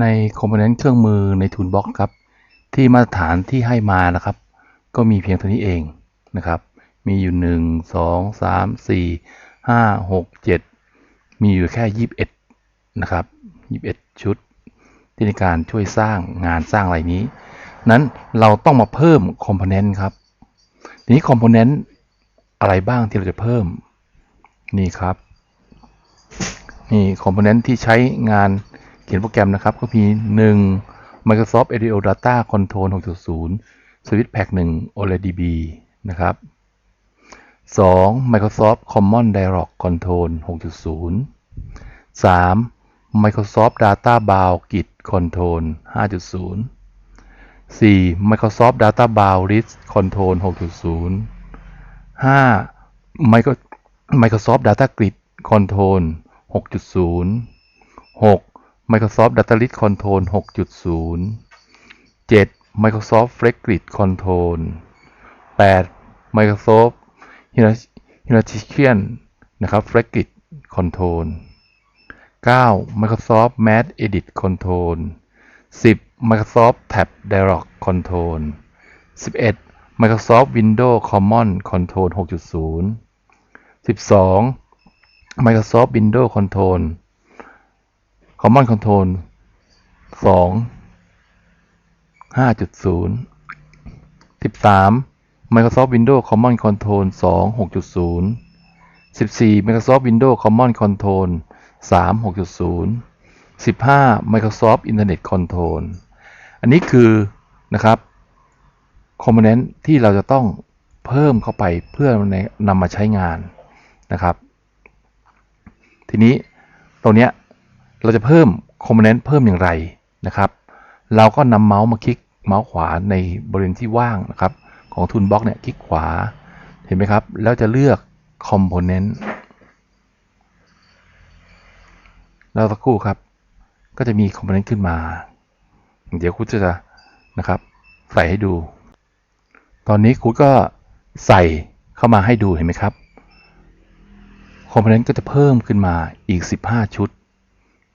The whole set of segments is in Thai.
ในคอมโพเนนต์เครื่องมือใน Toolbox ครับ ที่มาตรฐานที่ให้มานะครับ ก็มีเพียงเท่านี้เองนะครับ มีอยู่ 1 2 3 4 5 6 7 มีอยู่แค่ 21 นะครับ 21 ชุด ที่ในการช่วยสร้างงานสร้างอะไรนี้ นั้นเราต้องมาเพิ่มคอมโพเนนต์ครับ ทีนี้คอมโพเนนต์อะไรบ้างที่เราจะเพิ่ม นี่ครับ นี่คอมโพเนนต์ที่ใช้งาน เขียนโปรแกรมนะครับก็มี 1 Microsoft ADO Data Control 6.0 Switch Pack 1 oledb นะครับ 2 Microsoft Common Dialog Control 6.0 3 Microsoft Data Bound Git Control 5.0 4 Microsoft Data Bound List Control 6.0 5 Microsoft Data Grid Control 6.0 6 Microsoft Data List Control 6.0 7 Microsoft Flex Grid Control 8 Microsoft Hierarchical นะครับ Flex Grid Control 9 Microsoft Math Edit Control 10 Microsoft Tab Dialog Control 11 Microsoft Windows Common Control 6.0 12 Microsoft Windows Control Common Control 2 5.0 13 Microsoft Windows Common Control 2 6.0 14 Microsoft Windows Common Control 3 6.0 15 Microsoft Internet Control อันนี้คือนะครับคอมโพเนนต์ที่เราจะต้องเพิ่มเข้าไปเพื่อนำมาใช้งานนะครับ ทีนี้ตรงเนี้ย เราจะเพิ่มคอมโพเนนต์เพิ่มอย่างไรนะครับ เราก็นำเมาส์มาคลิกเมาส์ขวาในบริเวณที่ว่างนะครับ ของ Toolbox เนี่ยคลิกขวา เห็นไหมครับ แล้วจะเลือก Component แล้วสักครู่ครับ ก็จะมี Component ขึ้นมา เดี๋ยวคุณจะนะครับ ใส่ให้ดู ตอนนี้คุณก็ใส่เข้ามาให้ดูเห็นไหมครับ Component ก็จะเพิ่มขึ้นมาอีก 15 ชุด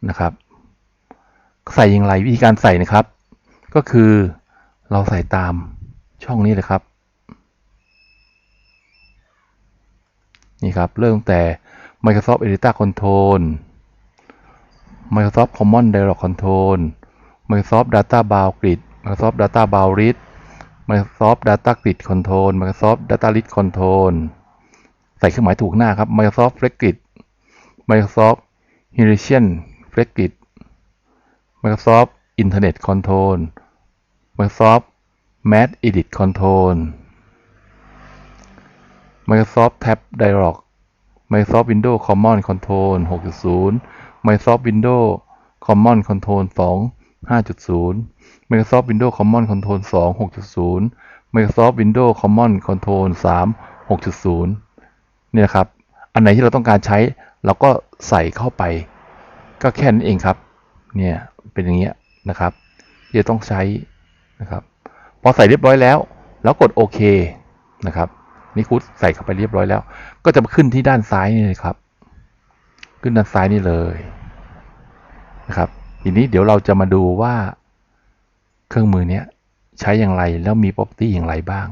นะครับ ใส่อย่างไรวิธีการใส่นะครับ ก็คือเราใส่ตามช่องนี้เลยครับ นี่ครับ เริ่มตั้งแต่ Microsoft Editor Control Microsoft Common Dialog Control Microsoft Data Bound Grid Microsoft Data Bound List Microsoft Data Grid Control Microsoft Data List Control ใส่เครื่องหมายถูกหน้าครับ Microsoft Flex Grid Microsoft Hierarchical Flex Grid Microsoft Internet Control Microsoft Math Edit Control Microsoft Tab Dialog Microsoft Windows Common Control 6.0 Microsoft Windows Common Control 2 5.0 Microsoft Windows Common Control 2 6.0 Microsoft Windows Common Control 3 6.0 เนี่ยครับ อันไหนที่เราต้องการใช้ เราก็ใส่เข้าไป ก็แค่นั้นเองครับ เนี่ยเป็นอย่างเงี้ยนะครับที่จะต้องใช้นะครับ พอใส่เรียบร้อยแล้ว แล้วกดโอเคนะครับนี่คุดใส่เข้าไปเรียบร้อยแล้ว ก็จะมาขึ้นที่ด้านซ้ายนี่เลยครับ ขึ้นด้านซ้ายนี่เลยนะครับ ทีนี้เดี๋ยวเราจะมาดูว่าเครื่องมือเนี้ยใช้อย่างไรแล้วมี property อย่างไรบ้าง